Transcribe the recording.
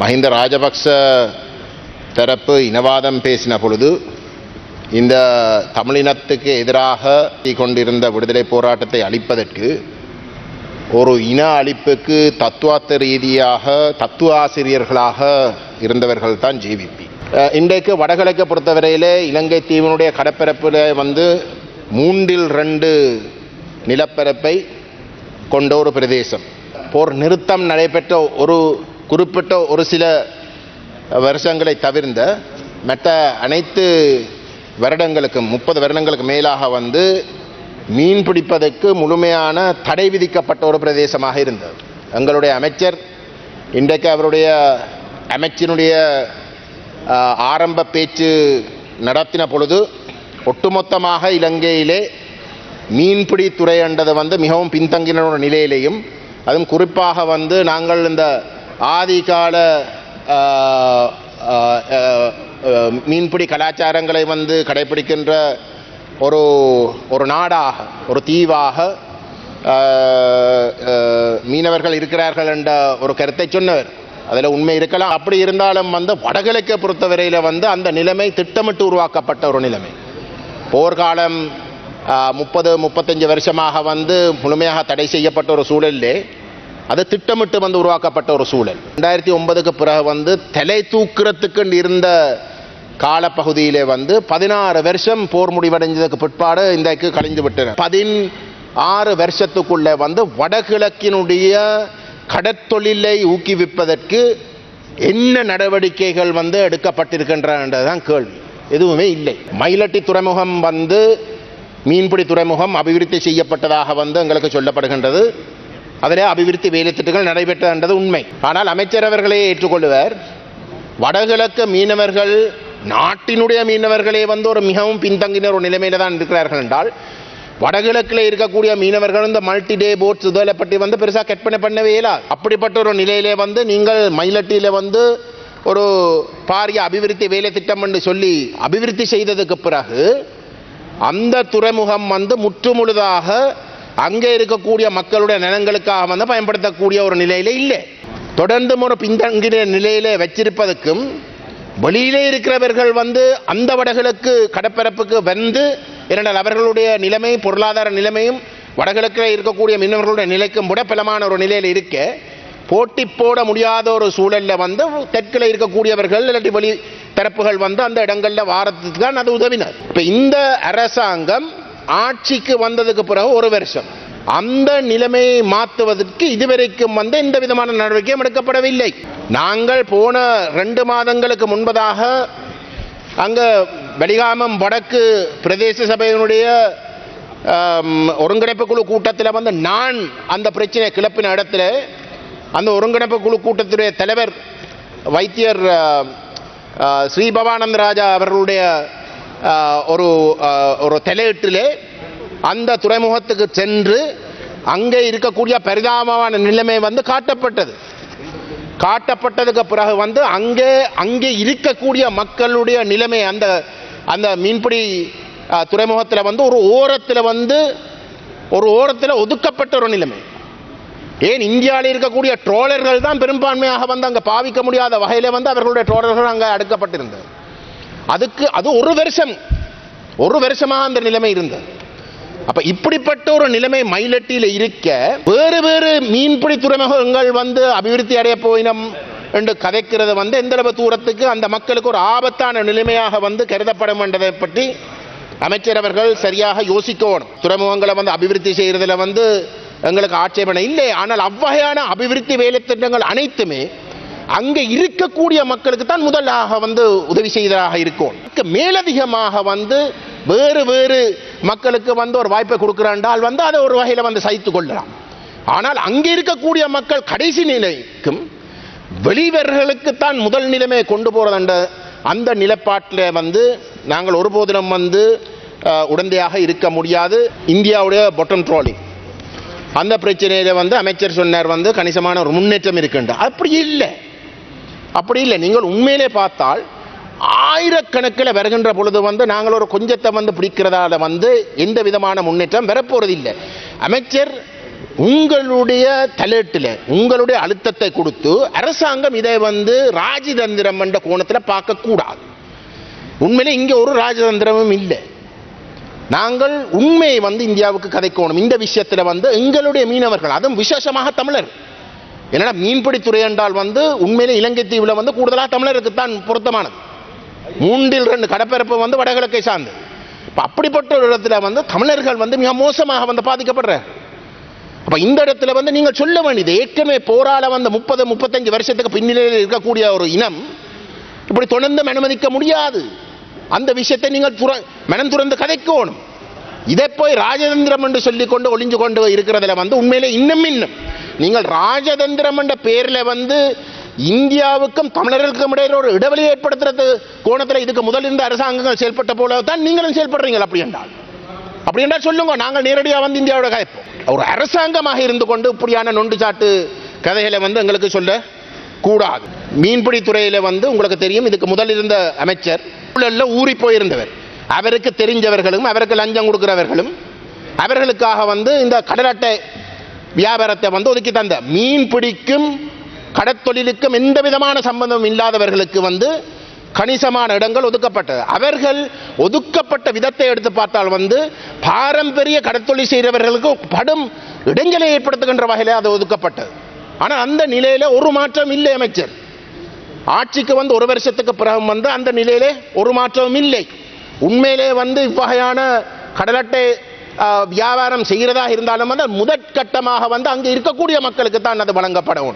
மஹிந்த ராஜபக்ச தரப்பு இனவாதம் பேசின பொழுது இந்த தமிழினத்துக்கு எதிராக கொண்டிருந்த விடுதலை போராட்டத்தை அளிப்பதற்கு ஒரு இன அழிப்புக்கு தத்துவார்த்த ரீதியாக தத்துவ ஆசிரியர்களாக இருந்தவர்கள் தான் ஜேவிபி இன்றைக்கு வடகிழக்கை பொறுத்தவரையிலே இலங்கை தீவினுடைய கடப்பரப்பில் வந்து மூன்றில் ரெண்டு நிலப்பரப்பை கொண்ட ஒரு பிரதேசம். போர் நிறுத்தம் நடைபெற்ற ஒரு குறிப்பிட்ட ஒரு சில வருஷங்களை தவிர்ந்த மற்ற அனைத்து வருடங்களுக்கும் முப்பது வருடங்களுக்கு மேலாக வந்து மீன் பிடிப்பதற்கு முழுமையான தடை விதிக்கப்பட்ட ஒரு பிரதேசமாக இருந்தது. எங்களுடைய அமைச்சர் இன்றைக்கு அவருடைய அமைச்சினுடைய ஆரம்ப பேச்சு நடத்தின பொழுது ஒட்டுமொத்தமாக இலங்கையிலே மீன்பிடி துறை என்றது வந்து மிகவும் பின்தங்கின நிலையிலையும் அதுவும் குறிப்பாக வந்து நாங்கள் இந்த ஆதிகால மீன்பிடி கலாச்சாரங்களை வந்து கடைபிடிக்கின்ற ஒரு ஒரு நாடாக ஒரு தீவாக மீனவர்கள் இருக்கிறார்கள் என்ற ஒரு கருத்தை சொன்னவர். அதில் உண்மை இருக்கலாம். அப்படி இருந்தாலும் வந்து வடகிழக்கை பொறுத்தவரையில் வந்து அந்த நிலைமை திட்டமிட்டு உருவாக்கப்பட்ட ஒரு நிலைமை. போர்க்காலம் முப்பது முப்பத்தஞ்சு வருஷமாக வந்து முழுமையாக தடை செய்யப்பட்ட ஒரு சூழலிலே அது திட்டமிட்டு வந்து உருவாக்கப்பட்ட ஒரு சூழல். ரெண்டாயிரத்தி ஒன்பதுக்கு பிறகு வந்து தலை தூக்குறதுக்கு இருந்த காலப்பகுதியிலே வந்து பதினாறு வருஷம் போர் முடிவடைஞ்சதுக்கு பிற்பாடு இன்றைக்கு கழிந்து விட்டன. பதின் ஆறு வருஷத்துக்குள்ளே வந்து வடகிழக்கினுடைய கடற்தொழிலை ஊக்குவிப்பதற்கு என்ன நடவடிக்கைகள் வந்து தான் கேள்வி. எதுவுமே இல்லை. மயிலட்டி துறைமுகம் வந்து மீன்பிடி துறைமுகம் அபிவிருத்தி செய்யப்பட்டதாக வந்து எங்களுக்கு சொல்லப்படுகின்றது. அதிலே அபிவிருத்தி வேலைத்திட்டங்கள் நடைபெற்றன்றது உண்மை. ஆனால் அமைச்சர் அவர்களே ஏற்றுக்கொள்ளுவர் வடகிழக்கு மீனவர்கள் நாட்டினுடைய மீனவர்களே வந்து ஒரு மிகவும் பின்தங்கின ஒரு நிலைமையில தான் இருக்கிறார்கள் என்றால் வடகிழக்கில் இருக்கக்கூடிய மீனவர்கள் இந்த மல்டி டே போட்ஸ் இதில் பற்றி வந்து பெருசாக கற்பனை பண்ணவே இயலாது அப்படிப்பட்ட ஒரு நிலையிலே வந்து நீங்கள் மயிலட்டியில் வந்து ஒரு பாரிய அபிவிருத்தி வேலை திட்டம் என்று சொல்லி அபிவிருத்தி செய்ததுக்கு பிறகு அந்த துறைமுகம் வந்து முற்றுமுழுதாக அங்கே இருக்கக்கூடிய மக்களுடைய நலன்களுக்காக வந்து பயன்படுத்தக்கூடிய ஒரு நிலையில இல்லை. தொடர்ந்து ஒரு பின்தங்கின நிலையில் வச்சிருப்பதற்கும் வெளியிலே இருக்கிறவர்கள் வந்து அந்த வடகிழக்கு கடற்பரப்புக்கு வந்து இரண்டால் அவர்களுடைய நிலைமை பொருளாதார நிலைமையும் வடகிழக்கில் இருக்கக்கூடிய மீனவர்களுடைய நிலைக்கும் விட பலமான ஒரு நிலையில் இருக்க போட்டி போட முடியாத ஒரு சூழலில் வந்து தெற்கில் இருக்கக்கூடியவர்கள் இல்லாட்டி வெளி தரப்புகள் வந்து அந்த இடங்களில் வாரத்துக்கு தான் அது உதவினர். இப்போ இந்த அரசாங்கம் ஆட்சிக்கு வந்ததுக்கு பிறகு ஒரு வருஷம். அந்த நிலைமையை மாற்றுவதற்கு இதுவரைக்கும் வந்து எந்த விதமான நடவடிக்கையும் எடுக்கப்படவில்லை. நாங்கள் போன ரெண்டு மாதங்களுக்கு முன்பதாக அங்கே வெளிகாமம் வடக்கு பிரதேச சபையினுடைய ஒருங்கிணைப்பு குழு கூட்டத்தில் வந்து நான் அந்த பிரச்சனை கிளப்பின இடத்துல அந்த ஒருங்கிணைப்பு குழு கூட்டத்துடைய தலைவர் வைத்தியர் ஸ்ரீபவானந்த ராஜா அவர்களுடைய ஒரு ஒரு தலையீட்டிலே அந்த துறைமுகத்துக்கு சென்று அங்கே இருக்கக்கூடிய பரிதாபமான நிலைமை வந்து காட்டப்பட்டது. காட்டப்பட்டதுக்கு பிறகு வந்து அங்கே அங்கே இருக்கக்கூடிய மக்களுடைய நிலைமை அந்த அந்த மீன்பிடி துறைமுகத்தில் வந்து ஒரு ஓரத்தில் வந்து ஒரு ஓரத்தில் ஒதுக்கப்பட்ட ஒரு நிலைமை. ஏன் இந்தியாவில் இருக்கக்கூடிய ட்ரோலர்கள் தான் பெரும்பான்மையாக வந்து அங்கே பாவிக்க முடியாத வகையில் வந்து அவர்களுடைய ட்ரோலர்கள் அங்கே அடுக்கப்பட்டிருந்தது. அதுக்கு அது ஒரு வருஷம். ஒரு வருஷமாக அந்த நிலைமை இருந்தது. அப்ப இப்படிப்பட்ட ஒரு நிலைமை மயிலட்டியில் இருக்க வேறு வேறு மீன்பிடி துறைமுகங்கள் வந்து அபிவிருத்தி அடைய போயினம் என்று கதைக்கிறது வந்து எந்த அளவு தூரத்துக்கு அந்த மக்களுக்கு ஒரு ஆபத்தான நிலைமையாக வந்து கருதப்படும் என்றதை பற்றி அமைச்சர் அவர்கள் சரியாக யோசிக்கணும். துறைமுகங்களை வந்து அபிவிருத்தி செய்யறதுல வந்து எங்களுக்கு ஆட்சேபனை இல்லை. ஆனால் அவ்வகையான அபிவிருத்தி வேலை திட்டங்கள் அனைத்துமே அங்கே இருக்கக்கூடிய மக்களுக்கு தான் முதலாக வந்து உதவி செய்ததாக இருக்கும். மேலதிகமாக வந்து வேறு வேறு மக்களுக்கு வந்து ஒரு வாய்ப்பை கொடுக்கிறாண்டால் வந்து அதை ஒரு வகையில் வந்து சைத்து கொள்ளலாம். ஆனால் அங்கே இருக்கக்கூடிய மக்கள் கடைசி நிலைக்கும் வெளிவர்களுக்கு தான் முதல் நிலைமையை கொண்டு போகிறதுன்ற அந்த நிலப்பாட்டில் வந்து நாங்கள் ஒருபோதிலும் வந்து உடந்தையாக இருக்க முடியாது. இந்தியாவுடைய பொட்டம் ட்ரோலிங் அந்த பிரச்சனையில் வந்து அமைச்சர் சொன்னார் வந்து கணிசமான ஒரு முன்னேற்றம் இருக்குன்ற அப்படி இல்லை. அப்படி இல்லை. நீங்கள் உண்மையிலே பார்த்தால் ஆயிரக்கணக்கில் வருகின்ற பொழுது வந்து நாங்கள் ஒரு கொஞ்சத்தை வந்து பிடிக்கிறதால வந்து எந்த விதமான முன்னேற்றம் வரப்போறது இல்லை. அமைச்சர் உங்களுடைய தலையீட்டில் உங்களுடைய அழுத்தத்தை கொடுத்து அரசாங்கம் இதை வந்து ராஜதந்திரம் என்ற கோணத்தில் பார்க்கக்கூடாது. உண்மையிலே இங்கே ஒரு ராஜதந்திரமும் இல்லை. நாங்கள் உண்மையை வந்து இந்தியாவுக்கு கதைக்கணும். இந்த விஷயத்தில் வந்து எங்களுடைய மீனவர்கள் அதுவும் விசேஷமாக தமிழர் என்னடா மீன்பிடித்துறை என்றால் வந்து உண்மையிலே இலங்கை தீவில் வந்து கூடுதலாக தமிழருக்கு தான் பொருத்தமானது. மூன்றில் ரெண்டு கடற்பரப்பு வந்து வடகிழக்கை சார்ந்து. இப்போ அப்படிப்பட்ட ஒரு இடத்துல வந்து தமிழர்கள் வந்து மிக மோசமாக வந்து பாதிக்கப்படுற அப்போ இந்த இடத்துல வந்து நீங்கள் சொல்ல வேண்டியது ஏற்கனவே போராட வந்த முப்பது முப்பத்தஞ்சு வருஷத்துக்கு பின்னிலையில் இருக்கக்கூடிய ஒரு இனம் இப்படி தொடர்ந்து அனுமதிக்க முடியாது. அந்த விஷயத்தை நீங்கள் துற மனம் துறந்து கதைக்கணும். இதை போய் ராஜதந்திரம் என்று சொல்லிக்கொண்டு ஒளிஞ்சு கொண்டு இருக்கிறதுல வந்து உண்மையிலே இன்னும் இன்னும். நீங்கள் ராஜதந்திரம் என்ற பேரில் வந்து இந்தியாவுக்கும் தமிழர்களுக்கும் இடையில ஒரு இடைவெளி ஏற்படுத்துறது கோணத்தில் இதுக்கு முதல் இருந்த அரசாங்கங்கள் செயல்பட்ட போல தான் நீங்களும் செயல்படுறீங்க அப்படி என்றால். அப்படி என்றால் சொல்லுங்க நாங்கள் நேரடியாக வந்து இந்தியாவோட கதைப்போம் ஒரு அரசாங்கமாக இருந்து கொண்டு இப்படியான நொண்டு சாட்டு கதைகளை வந்து எங்களுக்கு சொல்ல கூடாது. மீன்பிடி துறையில வந்து உங்களுக்கு தெரியும் இதுக்கு முதல் இருந்த அமைச்சர் உள்ள ஊறி போயிருந்தவர். அவருக்கு தெரிஞ்சவர்களும் அவருக்கு லஞ்சம் கொடுக்கிறவர்களும் அவர்களுக்காக வந்து இந்த கடல் அட்டை வியாபாரத்தை வந்து ஒதுக்கி தந்த. மீன் பிடிக்கும் கடற்தொழிலுக்கும் எந்த விதமான சம்பந்தம் இல்லாதவர்களுக்கு வந்து கணிசமான இடங்கள் ஒதுக்கப்பட்டது. அவர்கள் ஒதுக்கப்பட்ட விதத்தை எடுத்து பார்த்தால் வந்து பாரம்பரிய கடற்தொழில் செய்கிறவர்களுக்கு படும் இடைஞ்சலை ஏற்படுத்துகின்ற வகையில் அது ஒதுக்கப்பட்டது. ஆனால் அந்த நிலையில் ஒரு மாற்றம் இல்லை அமைச்சர். ஆட்சிக்கு வந்து ஒரு வருஷத்துக்கு பிறகு வந்து அந்த நிலையிலே ஒரு மாற்றமும் இல்லை. உண்மையிலே வந்து இவ்வகையான கடலட்டை வியாபாரம் செய்கிறதா இருந்தாலும் வந்து முதற்கட்டமாக வந்து அங்கே இருக்கக்கூடிய மக்களுக்கு தான் அது வழங்கப்படணும்.